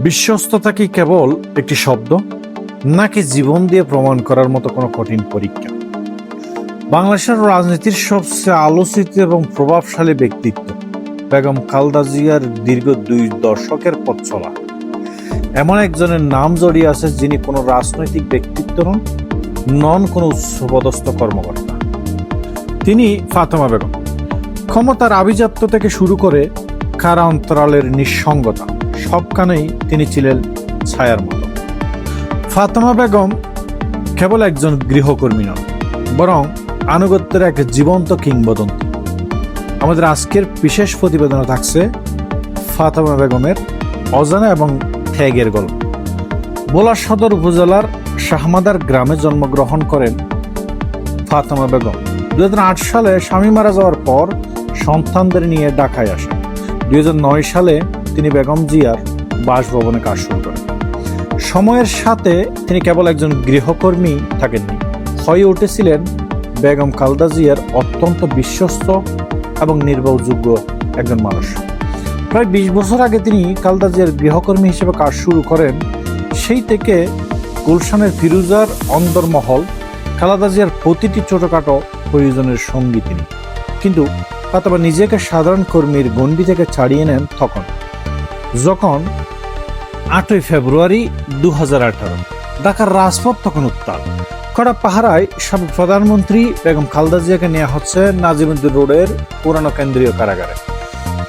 বিশ্বস্ততা কি কেবল একটি শব্দ, নাকি জীবন দিয়ে প্রমাণ করার মতো কোনো কঠিন পরীক্ষা? বাংলাদেশের রাজনীতির সবচেয়ে আলোচিত এবং প্রভাবশালী ব্যক্তিত্ব বেগম খালদা জিয়ার দীর্ঘ দুই দশকের পথ চলা। এমন একজনের নাম জড়িয়ে আছে যিনি কোনো রাজনৈতিক ব্যক্তিত্ব নন নন কোনো উচ্চপদস্থ কর্মকর্তা। তিনি ফাতেমা বেগম। ক্ষমতার আভিজাত্য থেকে শুরু করে কারা অন্তরালের নিঃসঙ্গতা। সবখানেই তিনি ছিলেন ছায়ার মতো। ফাতেমা বেগম কেবল একজন গৃহকর্মী নন, বরং আনুগত্যের এক জীবন্ত কিংবদন্তি। আমাদের আজকের বিশেষ প্রতিবেদনে থাকছে ফাতেমা বেগমের অজানা এবং ত্যাগের গল্প। বোলা সদর উপজেলার শাহমাদার গ্রামে জন্মগ্রহণ করেন ফাতেমা বেগম। দু হাজার আট সালে স্বামী মারা যাওয়ার পর সন্তানদের নিয়ে ঢাকায় আসেন। দুই হাজার নয় সালে তিনি বেগম জিয়ার বাসভবনে কাজ শুরু করেন। সময়ের সাথে তিনি কেবল একজন গৃহকর্মী থাকেননি। হয়ে উঠেছিলেন বেগম খালদা জিয়ার অত্যন্ত বিশ্বস্ত এবং নির্ভরযোগ্য একজন মানুষ। প্রায় বিশ বছর আগে তিনি খালদা জিয়ার গৃহকর্মী হিসেবে কাজ শুরু করেন। সেই থেকে গুলশানের ফিরুজার অন্দরমহল খালাদা জিয়ার প্রতিটি ছোটখাটো প্রয়োজনের সঙ্গী তিনি। কিন্তু ফাতেমা নিজেকে সাধারণ কর্মীর গণ্ডি থেকে ছাড়িয়ে নেন তখন। যখন আটই ফেব্রুয়ারি দু হাজার আঠারো। ঢাকার রাজপথ তখন উত্তাল। কড়া পাহারায় সাবেক প্রধানমন্ত্রী বেগম খালদা জিয়াকে নেওয়া হচ্ছে নাজিমুদ্দিন রোডের পুরানো কেন্দ্রীয় কারাগারে।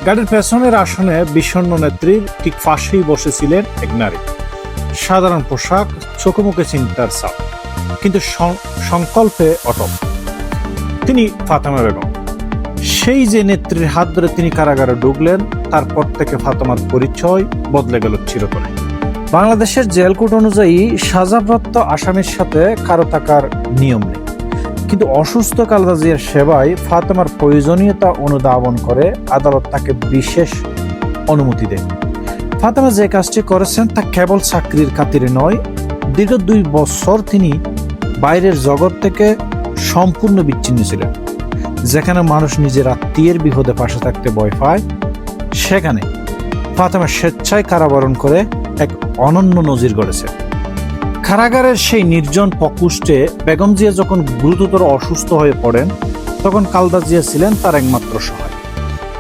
গাড়ির পেছনের আসনে বিষণ্ণ নেত্রীর ঠিক পাশেই বসেছিলেন এক নারী। সাধারণ পোশাক চোখে মুখে চিন্তার চাপ কিন্তু সংকল্পে অটল। তিনি ফাতেমা বেগম। সেই যে নেত্রীর হাত ধরে তিনি কারাগারে ঢুকলেন, তারপর থেকে ফাতেমার পরিচয় বদলে গেল চিরতরে। বাংলাদেশের জেলকোট অনুযায়ী সাজাপ্রাপ্ত আসামির সাথে কারও থাকার নিয়ম নেই। কিন্তু অসুস্থ কালদা জিয়ার সেবায় ফাতেমার প্রয়োজনীয়তা অনুধাবন করে আদালত তাকে বিশেষ অনুমতি দেয়। ফাতেমা যে কাজটি করেছেন তা কেবল চাকরির খাতিরে নয়, দীর্ঘ দুই বছর তিনি বাইরের জগৎ থেকে সম্পূর্ণ বিচ্ছিন্ন ছিলেন। যেখানে মানুষ নিজের আত্মীয়ের বিপদে পাশে থাকতে ভয় পায়, সেখানে ফাতেমা স্বেচ্ছায় কারাবরণ করে এক অনন্য নজির গড়েছে। কারাগারের সেই নির্জন প্রকুষ্টে বেগম জিয়া যখন গুরুতর অসুস্থ হয়ে পড়েন, তখন কালদা জিয়া ছিলেন তার একমাত্র সহায়।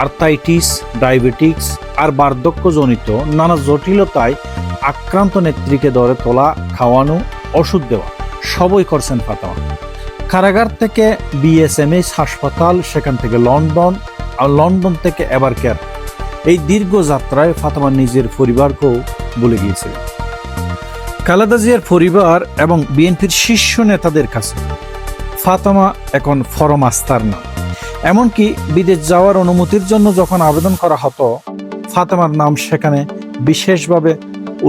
আর্থাইটিস ডায়াবেটিক্স আর বার্ধক্যজনিত নানা জটিলতায় আক্রান্ত নেত্রীকে ধরে তোলা, খাওয়ানো, ওষুধ দেওয়া সবই করছেন ফাতেমা। কারাগার থেকে বিএসএমএস হাসপাতাল, সেখান থেকে লন্ডন, আর লন্ডন থেকে এবার কেয়ার এই দীর্ঘ যাত্রায় ফাতেমা নিজের পরিবারকেও বলে গিয়েছিলেন খালেদা জিয়ার পরিবার এবং বিএনপির শীর্ষ নেতাদের কাছে ফাতেমা এখন ফরম আস্তার নাম এমনকি বিদেশ যাওয়ার অনুমতির জন্য যখন আবেদন করা হতো, ফাতেমার নাম সেখানে বিশেষভাবে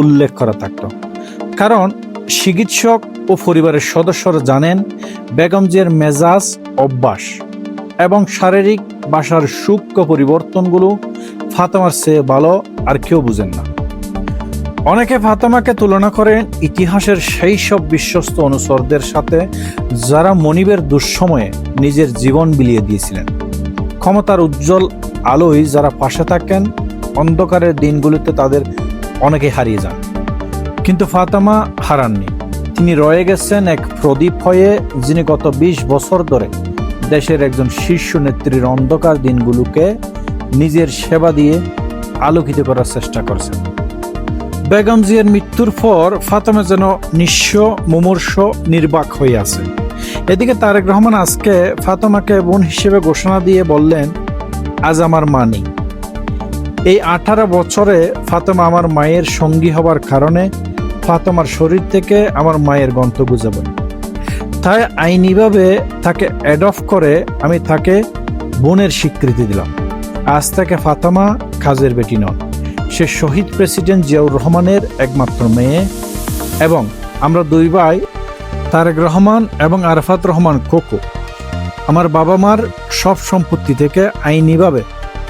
উল্লেখ করা থাকতো। কারণ চিকিৎসক ও পরিবারের সদস্যরা জানেন বেগম জিয়ার মেজাজ অভ্যাস এবং শারীরিক বাসার সূক্ষ্ম পরিবর্তনগুলো ফাতেমার চেয়ে ভালো আর কেউ বুঝেন না। অনেকে ফাতেমাকে তুলনা করেন ইতিহাসের সেই সব বিশ্বস্ত অনুসরদের সাথে যারা মনিবের দুঃসময়ে নিজের জীবন বিলিয়ে দিয়েছিলেন। ক্ষমতার উজ্জ্বল আলোয় যারা পাশে থাকেন, অন্ধকারের দিনগুলিতে তাদের অনেকে হারিয়ে যান। কিন্তু ফাতেমা হারাননি। তিনি রয়ে গেছেন এক প্রদীপ হয়ে, যিনি গত বিশ বছর ধরে দেশের একজন শীর্ষ নেত্রীর অন্ধকার দিনগুলোকে নিজের সেবা দিয়ে আলোকিত করার চেষ্টা করছেন। বেগম জিয়ার মৃত্যুর পর ফাতেমা যেন নিঃস্ব, মুমূর্ষ, নির্বাক হয়ে আছে। এদিকে তারেক রহমান আজকে ফাতেমাকে বোন হিসেবে ঘোষণা দিয়ে বললেন, আজ আমার মা নেই। এই আঠারো বছরে ফাতেমা আমার মায়ের সঙ্গী হবার কারণে ফাতেমার শরীর থেকে আমার মায়ের গন্তব্য যাবে তাই আইনিভাবে তাকে অ্যাডপ্ট করে আমি তাকে বোনের স্বীকৃতি দিলাম। আজ তাকে ফাতেমা খাজের বেটি নন। সে শহীদ প্রেসিডেন্ট জিয়াউর রহমানের একমাত্র মেয়ে এবং আমরা দুই ভাই, তারেক রহমান এবং আরফাত রহমান কোকো। আমার বাবা মার সব সম্পত্তি থেকে আইনিভাবে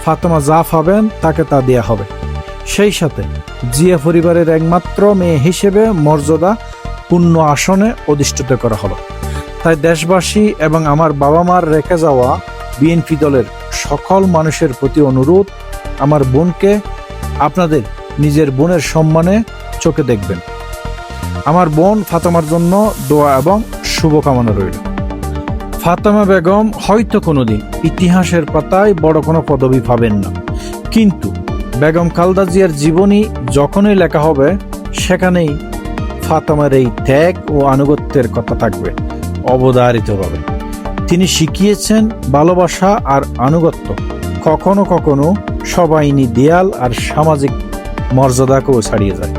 ফাতেমা যা পাবেন তাকে তা দেয়া হবে। সেই সাথে জিয়া পরিবারের একমাত্র মেয়ে হিসেবে মর্যাদা পূর্ণ আসনে অধিষ্ঠিত করা হলো। তাই দেশবাসী এবং আমার বাবা মার রেখে যাওয়া বিএনপি দলের সকল মানুষের প্রতি অনুরোধ, আমার বোনকে আপনাদের নিজের বোনের সম্মানে চোখে দেখবেন। আমার বোন ফাতেমার জন্য দোয়া এবং শুভকামনা রইল। ফাতেমা বেগম হয়তো কোনোদিন ইতিহাসের পাতায় বড় কোনো পদবি পাবেন না। কিন্তু বেগম খালদা জিয়ার জীবনী যখনই লেখা হবে, সেখানেই ফাতেমার এই ত্যাগ ও আনুগত্যের কথা থাকবে, অবধারিতভাবে। তিনি শিখিয়েছেন ভালোবাসা আর আনুগত্য। কখনো কখনো সবাইনি দেয়াল আর সামাজিক মর্যাদাকেও ছাড়িয়ে যায়।